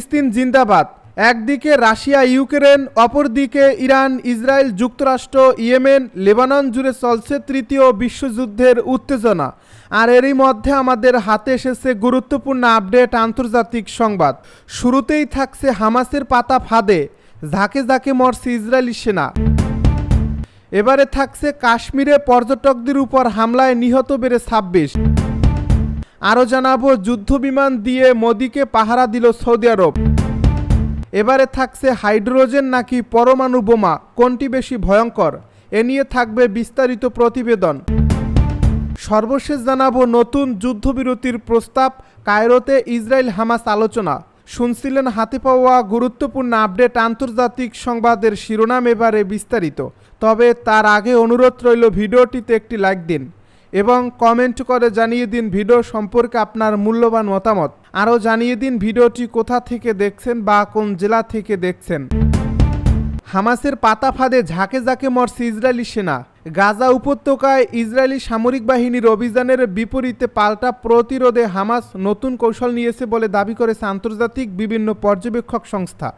ফিলিস্তিন জিন্দাবাদ। একদিকে রাশিয়া, ইউক্রেন, অপরদিকে ইরান, ইসরায়েল, যুক্তরাষ্ট্র, ইয়েমেন, লেবানন জুড়ে চলছে তৃতীয় বিশ্বযুদ্ধের উত্তেজনা। আর এরই মধ্যে আমাদের হাতে এসেছে গুরুত্বপূর্ণ আপডেট আন্তর্জাতিক সংবাদ। শুরুতেই থাকছে হামাসের পাতা ফাঁদে, ঝাঁকে ঝাঁকে মরছে ইসরায়েলি সেনা। এবারে থাকছে কাশ্মীরে পর্যটকদের উপর হামলায় নিহত বেড়ে ছাব্বিশ। আরও জানাব, যুদ্ধবিমান দিয়ে মোদিকে পাহারা দিল সৌদি আরব। এবারে থাকছে হাইড্রোজেন নাকি পরমাণু বোমা, কোনটি বেশি ভয়ঙ্কর? এ নিয়ে থাকবে বিস্তারিত প্রতিবেদন। সর্বশেষ জানাব নতুন যুদ্ধবিরতির প্রস্তাব, কায়রোতে ইসরায়েল হামাস আলোচনা। শুনছিলেন হাতে পাওয়া গুরুত্বপূর্ণ আপডেট আন্তর্জাতিক সংবাদের শিরোনাম এবারে বিস্তারিত। তবে তার আগে অনুরোধ রইল ভিডিওটিতে একটি লাইক দিন। এবং কমেন্ট করে জানিয়ে দিন ভিডিও সম্পর্কে আপনার মূল্যবান মতামত। আরও জানিয়ে দিন ভিডিওটি কোথা থেকে দেখছেন বা কোন জেলা থেকে দেখছেন। হামাসের পাতা ফাঁদে ঝাঁকে ঝাঁকে মরছে ইসরায়েলি সেনা। গাজা উপত্যকায় ইসরায়েলি সামরিক বাহিনীর অভিযানের বিপরীতে পাল্টা প্রতিরোধে হামাস নতুন কৌশল নিয়েছে বলে দাবি করেছে আন্তর্জাতিক বিভিন্ন পর্যবেক্ষক সংস্থা।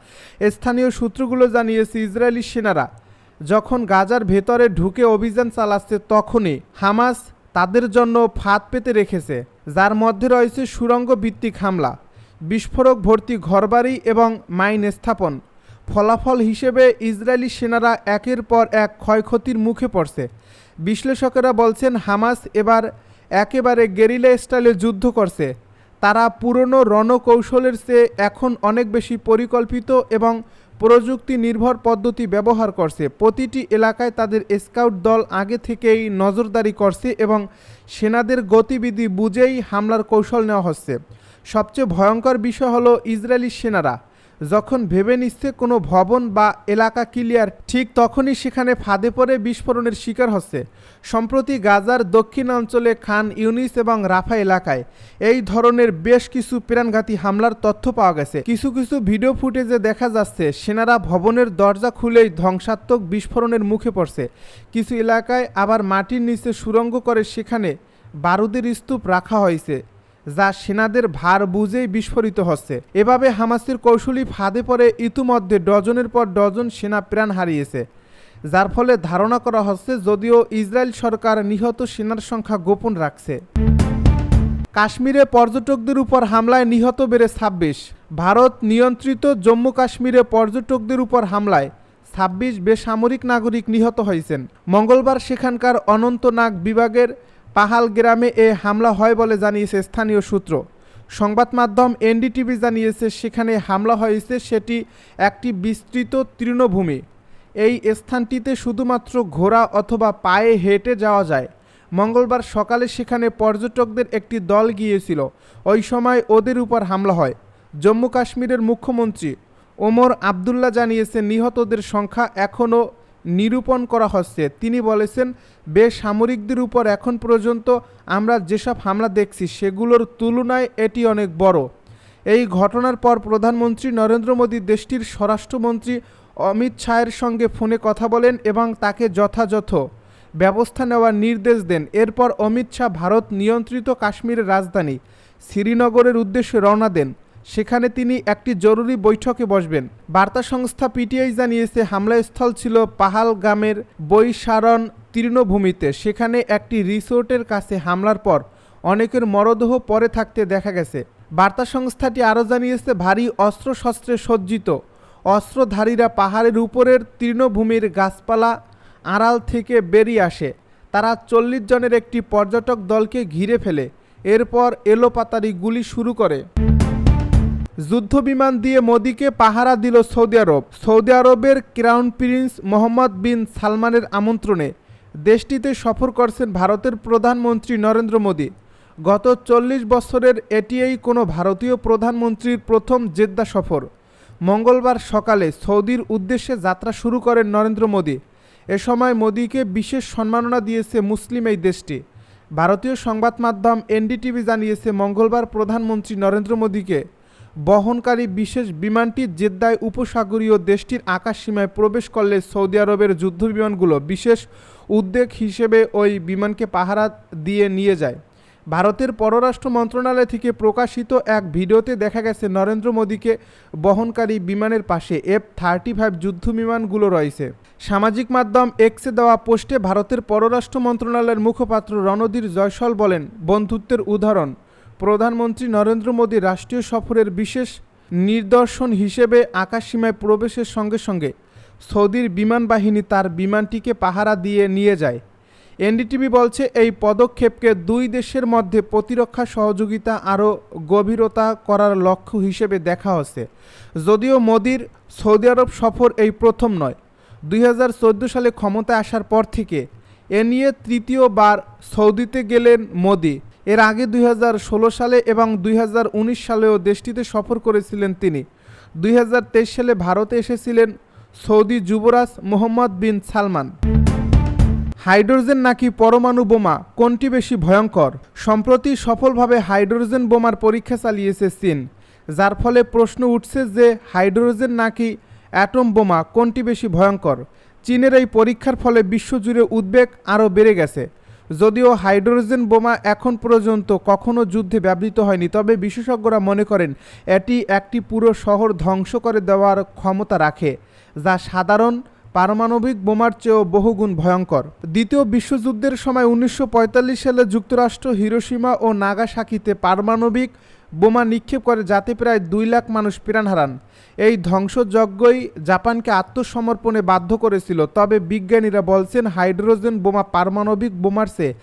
স্থানীয় সূত্রগুলো জানিয়েছে, ইসরায়েলি সেনারা যখন গাজার ভেতরে ঢুকে অভিযান চালাচ্ছে, তখনই হামাস তাদের জন্য ফাঁদ পেতে রেখেছে, যার মধ্যে রয়েছে সুরঙ্গ ভিত্তিক হামলা, বিস্ফোরক ভর্তি ঘরবাড়ি এবং মাইন স্থাপন। ফলাফল হিসেবে ইসরায়েলি সেনারা একের পর এক ক্ষয়ক্ষতির মুখে পড়ছে। বিশ্লেষকেরা বলছেন, হামাস এবার একেবারে গেরিলা স্টাইলে যুদ্ধ করছে। তারা পুরনো রণকৌশলের চেয়ে এখন অনেক বেশি পরিকল্পিত এবং প্রযুক্তি নির্ভর পদ্ধতি ব্যবহার করছে। প্রতিটি এলাকায় তাদের স্কাউট দল আগে থেকেই নজরদারি করছে এবং সেনাদের গতিবিধি বুঝেই হামলার কৌশল নেওয়া হচ্ছে। সবচেয়ে ভয়ঙ্কর বিষয় হলো ইসরায়েলি সেনারা। যখন ভেবে নিচ্ছে কোনো ভবন বা এলাকা ক্লিয়ার ঠিক তখনই সেখানে ফাঁদে পড়ে বিস্ফোরণের শিকার হচ্ছে। সম্প্রতি গাজার দক্ষিণাঞ্চলে খান ইউনিস এবং রাফা এলাকায় এই ধরনের বেশ কিছু প্রাণঘাতী হামলার তথ্য পাওয়া গেছে। কিছু কিছু ভিডিও ফুটেজে দেখা যাচ্ছে, সেনারা ভবনের দরজা খুলেই ধ্বংসাত্মক বিস্ফোরণের মুখে পড়ছে। কিছু এলাকায় আবার মাটির নিচে সুরঙ্গ করে সেখানে বারুদের স্তূপ রাখা হয়েছে। যা সেনাদের ভার বুঝেই বিস্ফোরিত হচ্ছে। এভাবে হামাসের কৌশলী ফাঁদে পড়ে ইতিমধ্যে ডজনের পর ডজন সেনা প্রাণ হারিয়েছে, যার ফলে ধারণা করা হচ্ছে যদিও ইসরায়েল সরকার নিহত সেনার সংখ্যা গোপন রাখছে। কাশ্মীরে পর্যটকদের উপর হামলায় নিহত বেড়ে ছাব্বিশ। ভারত নিয়ন্ত্রিত জম্মু কাশ্মীরে পর্যটকদের উপর হামলায় ছাব্বিশ বেসামরিক নাগরিক নিহত হয়েছেন। মঙ্গলবার সেখানকার অনন্তনাগ বিভাগের পাহাল গ্রামে এ হামলা হয় বলে জানিয়েছে স্থানীয় সূত্র। সংবাদ মাধ্যম এনডিটিভি জানিয়েছে, সেখানে হামলা হয়েছে সেটি একটি বিস্তৃত তৃণভূমি। এই স্থানটিতে শুধুমাত্র ঘোড়া অথবা পায়ে হেঁটে যাওয়া যায়। মঙ্গলবার সকালে সেখানে পর্যটকদের একটি দল গিয়েছিল। ওই সময় ওদের উপর হামলা হয়। জম্মু কাশ্মীরের মুখ্যমন্ত্রী ওমর আবদুল্লাহ জানিয়েছেন নিহতদের সংখ্যা এখনও নিরূপণ করা হচ্ছে। তিনি বলেছেন, বেসামরিকদের উপর এখন পর্যন্ত আমরা যেসব হামলা দেখছি, সেগুলোর তুলনায় এটি অনেক বড়। এই ঘটনার পর প্রধানমন্ত্রী নরেন্দ্র মোদী দেশটির স্বরাষ্ট্রমন্ত্রী অমিত শাহের সঙ্গে ফোনে কথা বলেন এবং তাকে যথাযথ ব্যবস্থা নেওয়ার নির্দেশ দেন। এরপর অমিত শাহ ভারত নিয়ন্ত্রিত কাশ্মীরের রাজধানী শ্রীনগরের উদ্দেশ্যে রওনা দেন। সেখানে তিনি একটি জরুরি বৈঠকে বসবেন। বার্তা সংস্থা পিটিআই জানিয়েছে, হামলাস্থল ছিল পাহালগামের বৈশারণ তৃণভূমিতে। সেখানে একটি রিসোর্টের কাছে হামলার পর অনেকের মরদেহ পরে থাকতে দেখা গেছে। বার্তা সংস্থাটি আরও জানিয়েছে, ভারী অস্ত্রশস্ত্রে সজ্জিত। অস্ত্রধারীরা পাহাড়ের উপরের তৃণভূমির গাছপালা আড়াল থেকে বেরিয়ে আসে। তারা চল্লিশ জনের একটি পর্যটক দলকে ঘিরে ফেলে। এরপর এলোপাতারি গুলি শুরু করে। যুদ্ধ বিমান দিয়ে মোদিকে পাহারা দিল সৌদি আরব। সৌদি আরবের ক্রাউন প্রিন্স মোহাম্মদ বিন সালমানের আমন্ত্রণে দেশটিতে সফর করছেন ভারতের প্রধানমন্ত্রী নরেন্দ্র মোদী। গত চল্লিশ বছরের এটিই কোনো ভারতীয় প্রধানমন্ত্রীর প্রথম জেদ্দা সফর। মঙ্গলবার সকালে সৌদির উদ্দেশ্যে যাত্রা শুরু করেন নরেন্দ্র মোদী। এ সময় মোদীকে বিশেষ সম্মাননা দিয়েছে মুসলিম এই দেশটি। ভারতীয় সংবাদ মাধ্যম এনডিটিভি জানিয়েছে, মঙ্গলবার প্রধানমন্ত্রী নরেন্দ্র মোদীকে বহনকারী বিশেষ বিমানটি জেদ্দায় উপসাগরীয় দেশটির আকাশসীমায় প্রবেশ করলে সৌদি আরবের যুদ্ধবিমানগুলো বিশেষ উদ্বেগ হিসেবে ওই বিমানকে পাহারা দিয়ে নিয়ে যায়। ভারতের পররাষ্ট্র মন্ত্রণালয় থেকে প্রকাশিত এক ভিডিওতে দেখা গেছে, নরেন্দ্র মোদীকে বহনকারী বিমানের পাশে এফ থার্টি ফাইভ যুদ্ধ বিমানগুলো রয়েছে। সামাজিক মাধ্যম এক্সে দেওয়া পোস্টে ভারতের পররাষ্ট্র মন্ত্রণালয়ের মুখপাত্র রণধীর জয়সল বলেন, বন্ধুত্বের উদাহরণ। প্রধানমন্ত্রী নরেন্দ্র মোদী রাষ্ট্রীয় সফরের বিশেষ নিদর্শন হিসেবে আকাশসীমায় প্রবেশের সঙ্গে সঙ্গে সৌদির বিমান বাহিনী তার বিমানটিকে পাহারা দিয়ে নিয়ে যায়। এনডিটিভি বলছে, এই পদক্ষেপকে দুই দেশের মধ্যে প্রতিরক্ষা সহযোগিতা আরও গভীরতা করার লক্ষ্য হিসেবে দেখা হচ্ছে। যদিও মোদির সৌদি আরব সফর এই প্রথম নয়। দুই সালে ক্ষমতায় আসার পর থেকে এ নিয়ে তৃতীয়বার সৌদিতে গেলেন মোদি। এর আগে দুই হাজার ষোলো সালে এবং দুই হাজার উনিশ সালেও দেশটিতে সফর করেছিলেন তিনি। দুই হাজার তেইশ সালে ভারতে এসেছিলেন সৌদি যুবরাজ মোহাম্মদ বিন সালমান। হাইড্রোজেন নাকি পরমাণু বোমা, কোনটি বেশি ভয়ঙ্কর? সম্প্রতি সফলভাবে হাইড্রোজেন বোমার পরীক্ষা চালিয়েছে চীন, যার ফলে প্রশ্ন উঠছে যে হাইড্রোজেন নাকি অ্যাটম বোমা, কোনটি বেশি ভয়ঙ্কর? চীনের এই পরীক্ষার ফলে বিশ্বজুড়ে উদ্বেগ আরও বেড়ে গেছে। যদিও হাইড্রোজেন বোমা এখন পর্যন্ত কখনো যুদ্ধে ব্যবহৃত হয়নি, তবে বিশেষজ্ঞরা মনে করেন এটি একটি পুরো শহর ধ্বংস করে দেওয়ার ক্ষমতা রাখে, যা সাধারণ পারমাণবিক বোমার চেয়েও বহুগুণ ভয়ঙ্কর। দ্বিতীয় বিশ্বযুদ্ধের সময় উনিশশো পঁয়তাল্লিশ সালে যুক্তরাষ্ট্র হিরোসীমা ও নাগাসাকিতে পারমাণবিক বোমা নিক্ষেপ করে যাতে প্রায় দুই লাখ মানুষ প্রাণ হারান। এই ধ্বংসযজ্ঞই জাপানকে আত্মসমর্পণে বাধ্য করেছিল। তবে বিজ্ঞানীরা বলছেন, হাইড্রোজেন বোমা পারমাণবিক বোমার চেয়ে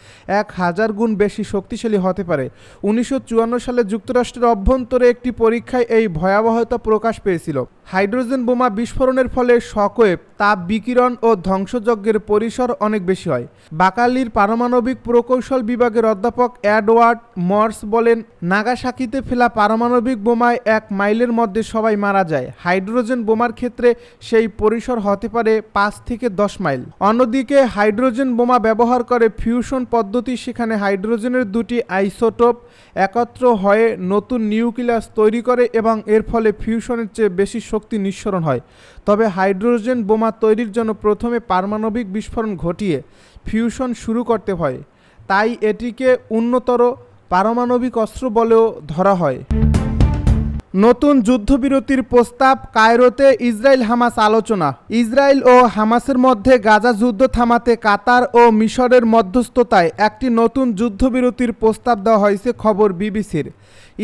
এক হাজার গুণ বেশি শক্তিশালী হতে পারে। উনিশশো চুয়ান্ন সালে যুক্তরাষ্ট্রের অভ্যন্তরে একটি পরীক্ষায় এই ভয়াবহতা প্রকাশ পেয়েছিল। হাইড্রোজেন বোমা বিস্ফোরণের ফলে শকওয়েভ তাপ বিকিরণ ও ধ্বংসযজ্ঞের পরিসর অনেক বেশি হয়। বাকালির পারমাণবিক প্রকৌশল বিভাগের অধ্যাপক অ্যাডওয়ার্ড মর্স বলেন, নাগাসাকিতে ফেলা পারমাণবিক বোমায় এক মাইলের মধ্যে সবাই মারা যায়। হাইড্রোজেন বোমার ক্ষেত্রে সেই পরিসর হতে পারে পাঁচ থেকে দশ মাইল। অন্যদিকে হাইড্রোজেন বোমা ব্যবহার করে ফিউশন পদ্ধতি সেখানে হাইড্রোজেনের দুটি আইসোটোপ একত্র হয়ে নতুন নিউক্লিয়াস তৈরি করে এবং এর ফলে ফিউশনের চেয়ে বেশি শক্তি নিঃসরণ হয়। তবে হাইড্রোজেন বোমা তৈরির জন্য প্রথমে পারমাণবিক বিস্ফোরণ ঘটিয়ে ফিউশন শুরু করতে হয়। তাই এটিকে উন্নতর পারমাণবিক অস্ত্র বলেও ধরা হয়। নতুন যুদ্ধবিরতির প্রস্তাব কায়রোতে ইসরায়েল হামাস আলোচনা। ইসরায়েল ও হামাসের মধ্যে গাজা যুদ্ধ থামাতে কাতার ও মিশরের মধ্যস্থতায় একটি নতুন যুদ্ধবিরতির প্রস্তাব দেওয়া হয়েছে, খবর বিবিসির।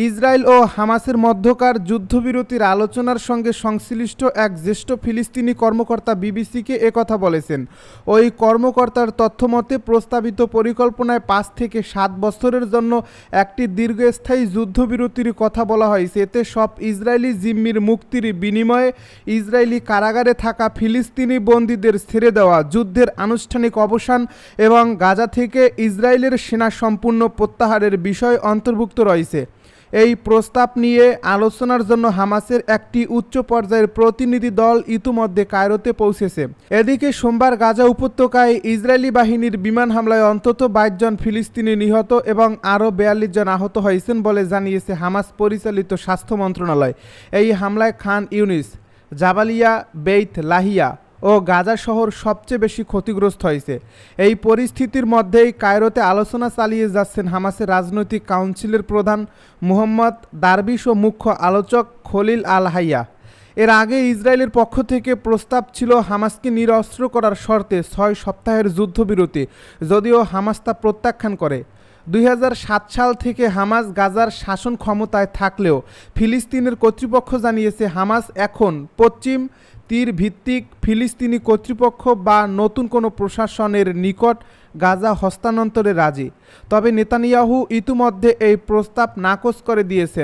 ইসরায়েল ও হামাসের মধ্যকার যুদ্ধবিরতির আলোচনার সঙ্গে সংশ্লিষ্ট এক জ্যেষ্ঠ ফিলিস্তিনি কর্মকর্তা বিবিসিকে একথা বলেছেন। ওই কর্মকর্তার তথ্যমতে প্রস্তাবিত পরিকল্পনায় পাঁচ থেকে সাত বছরের জন্য একটি দীর্ঘস্থায়ী যুদ্ধবিরতির কথা বলা হয়েছে এতে সব ইসরায়েলি জিম্মির মুক্তির বিনিময়ে ইসরায়েলি কারাগারে থাকা ফিলিস্তিনি বন্দীদের ছেড়ে দেওয়া, যুদ্ধের আনুষ্ঠানিক অবসান এবং গাজা থেকে ইসরায়েলের সেনা সম্পূর্ণ প্রত্যাহারের বিষয় অন্তর্ভুক্ত রয়েছে। এই প্রস্তাব নিয়ে আলোচনার জন্য হামাসের একটি উচ্চ পর্যায়ের প্রতিনিধি দল ইতিমধ্যে কায়রোতে পৌঁছেছে। এদিকে সোমবার গাজা উপত্যকায় ইসরায়েলি বাহিনীর বিমান হামলায় অন্তত বাইশ জন ফিলিস্তিনি নিহত এবং আরও বিয়াল্লিশ জন আহত হয়েছেন বলে জানিয়েছে হামাস পরিচালিত স্বাস্থ্য মন্ত্রণালয়। এই হামলায় Khan Younis, Jabalia, Beit, Lahia ও গাজা শহর সবচেয়ে বেশি ক্ষতিগ্রস্ত হয়েছে। এই পরিস্থিতির মধ্যেই কায়রোতে আলোচনা চালিয়ে যাচ্ছেন হামাসের রাজনৈতিক কাউন্সিলের প্রধান মুহম্মদ দারবিশ ও মুখ্য আলোচক খলিল আল হাইয়া। এর আগে ইসরায়েলের পক্ষ থেকে প্রস্তাব ছিল হামাসকে নিরস্ত্র করার শর্তে ছয় সপ্তাহের যুদ্ধবিরতি, যদিও হামাস তা প্রত্যাখ্যান করে। দুই হাজার সাত সাল থেকে হামাস গাজার শাসন ক্ষমতায় থাকলেও ফিলিস্তিনের কর্তৃপক্ষ জানিয়েছে হামাস এখন পশ্চিম তীর ভিত্তিক ফিলিস্তিনি কর্তৃপক্ষ বা নতুন কোনো প্রশাসনের নিকট গাজা হস্তান্তরে রাজি। তবে নেতানিয়াহু ইতিমধ্যে এই প্রস্তাব নাকচ করে দিয়েছেন।